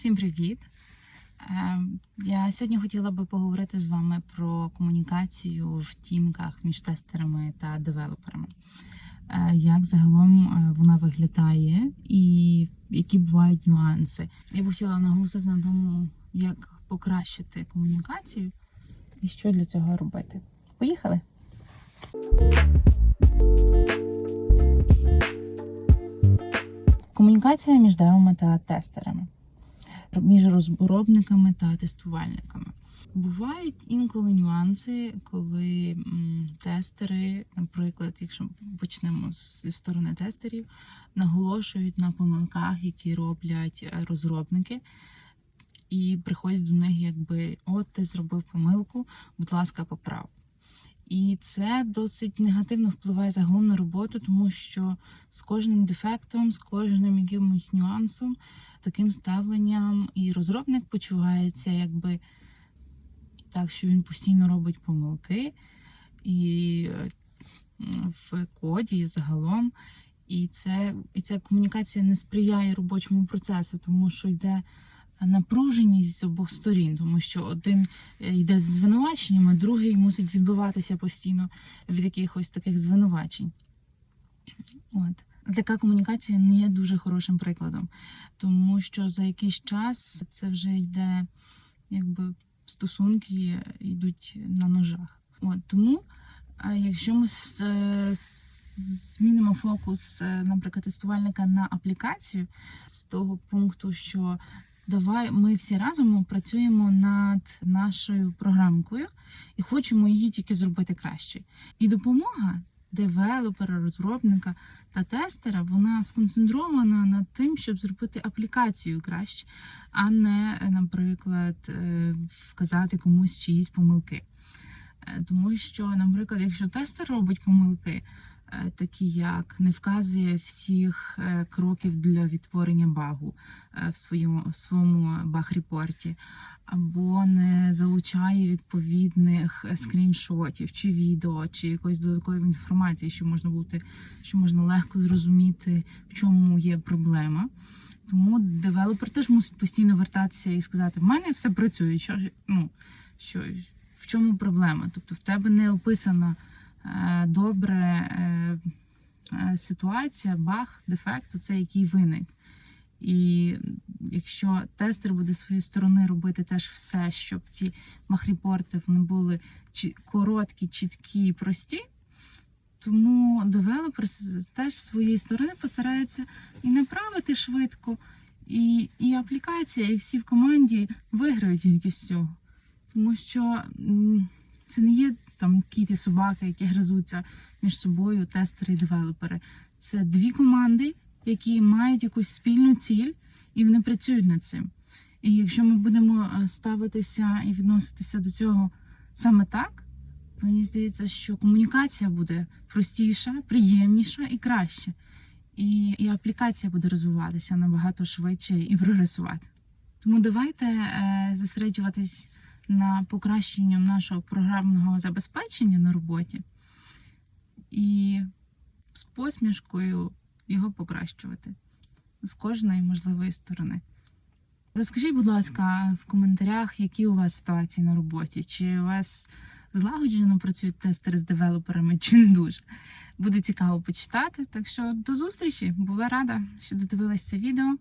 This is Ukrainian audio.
Всім привіт! Е, Я сьогодні хотіла би поговорити з вами про комунікацію в тімках між тестерами та девелоперами. Е, Як загалом е, вона виглядає і які бувають нюанси. Я б хотіла наголосити на тому, як покращити комунікацію і що для цього робити. Поїхали! Комунікація між девами та тестерами, між розробниками та тестувальниками. Бувають інколи нюанси, коли тестери, наприклад, якщо почнемо зі сторони тестерів, наголошують на помилках, які роблять е, розробники, і приходять до них, якби от ти зробив помилку, будь ласка, поправ. І це досить негативно впливає загалом на роботу, тому що з кожним дефектом, з кожним якимось нюансом, таким ставленням, і розробник почувається якби так, що він постійно робить помилки і в коді і загалом. І це і ця комунікація не сприяє робочому процесу, тому що йде напруженість з обох сторін, тому що один е, йде з звинуваченням, а другий мусить відбиватися постійно від якихось таких звинувачень. От. Така комунікація не є дуже хорошим прикладом, тому що за якийсь час це вже йде, якби стосунки йдуть на ножах. От тому, якщо ми е, змінимо фокус, е, наприклад, тестувальника на аплікацію з того пункту, що давай ми всі разом працюємо над нашою програмкою і хочемо її тільки зробити краще. І допомога девелопера, розробника та тестера вона сконцентрована над тим, щоб зробити аплікацію краще, а не, наприклад, е, вказати комусь чиїсь помилки. Е, Тому що, наприклад, якщо тестер робить помилки, такі як не вказує всіх е, кроків для відтворення багу е, в своєму в своєму баг-репорті, або не залучає відповідних е, скріншотів чи відео, чи якоїсь додаткової інформації, що можна бути, що можна легко зрозуміти, в чому є проблема. Тому девелопер теж мусить постійно вертатися і сказати: в мене все працює. Що ну, що в чому проблема? Тобто в тебе не описана е, добре е, е, ситуація, баг, дефект, це який виник. І якщо тестер буде з своєї сторони робити теж все, щоб ці махрепорти вони були короткі, чіткі і прості, тому девелопер теж з своєї сторони постарається і направити швидко, і, і аплікація, і всі в команді виграють тільки з цього. Тому що це не є там кіт і собаки, які гризуться між собою, тестери і девелопери. Це дві команди, які мають якусь спільну ціль, і вони працюють над цим. І якщо ми будемо е, ставитися і відноситися до цього саме так, мені здається, що комунікація буде простіша, приємніша і краще. І, і аплікація буде розвиватися набагато швидше і прогресувати. Тому давайте е, зосереджуватись на покращенні нашого програмного забезпечення на роботі і з посмішкою його покращувати з кожної можливої сторони. Розкажіть, будь ласка, в коментарях, які у вас ситуації на роботі, чи у вас злагоджено працюють тестери з девелоперами, чи не дуже. Буде цікаво почитати. Так що до зустрічі! Була рада, що додивились це відео.